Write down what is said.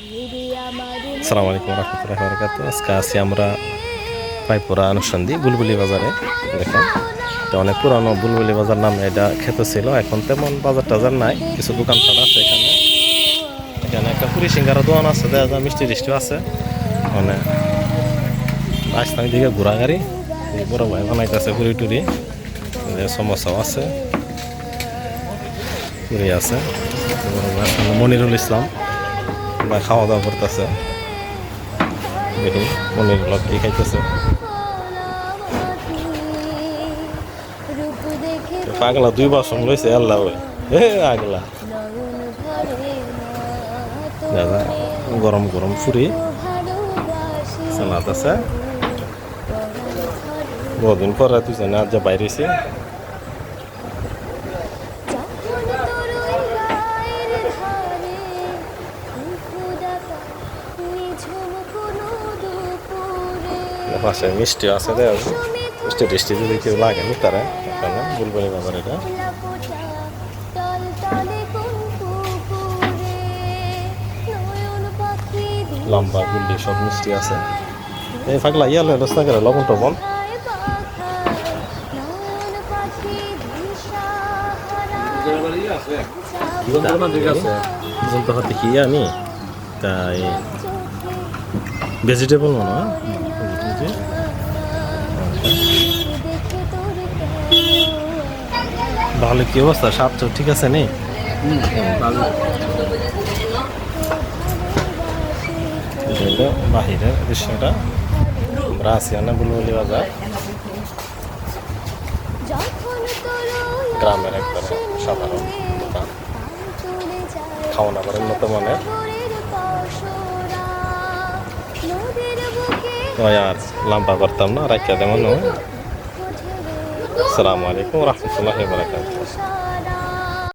আসসালামু আলাইকুম রহমতুল্লাহ বরকাত আজকে আছি আমরা পাইপুরা আনুষন্দি বুলবুলি বাজারে। দেখেন এটা অনেক পুরানো বুলবুলি বাজার নামে এটা খেত ছিল। এখন তেমন বাজার টাজার নাই কিছু দোকানপাট আছে এখানে। এখানে একটা পুরি সিঙ্গারা দোকান আছে দেখা মিষ্টি টিষ্টিও আছে। মানে রাজস্থান দিকে ঘোরা গাড়ি বড় ভাই বানাইতেছে পুরি টুরি। সমস্যাও আছে। পুরি আছে, মনিরুল ইসলাম। বা খাওয়া দাওয়া করতেছে। দেখি, মনির লোক কি খাইতেছে। পাগলা দুই বাসন লইছে, আল্লাহ ওই। আগলা। দাদা গরম গরম ফুরি। সালাদ আছে। বহুদিন পরে দুজনে আজ যা বাইরেছে পাশে মিষ্টি আছে দেখ মিষ্টি টিষ্টি যদি কেউ লাগে নি তারা এখানে বুলবুলি বাজার এটা। লম্বা গুল্লি সব মিষ্টি আছে। এই ফাগলা ইয়া দশ টাকা লবণ টবণ দুজন তো হাতে কি আনি তাই ভেজিটেবল মনে তাহলে কি অবস্থা? স্বাদ তো ঠিক আছে এটা বাহিরের দৃশ্যটা। আমরা আছি না বুলবুলি বাজার। গ্রামের একবারে সাধারণ দোকান। খাওয়া দাওয়ার মতো মানে। ওই আর লাম্বা করতাম না রাখিয়া দেমন আসসালামু আলাইকুম রহমতুল্লাহ বারাকাতুহ।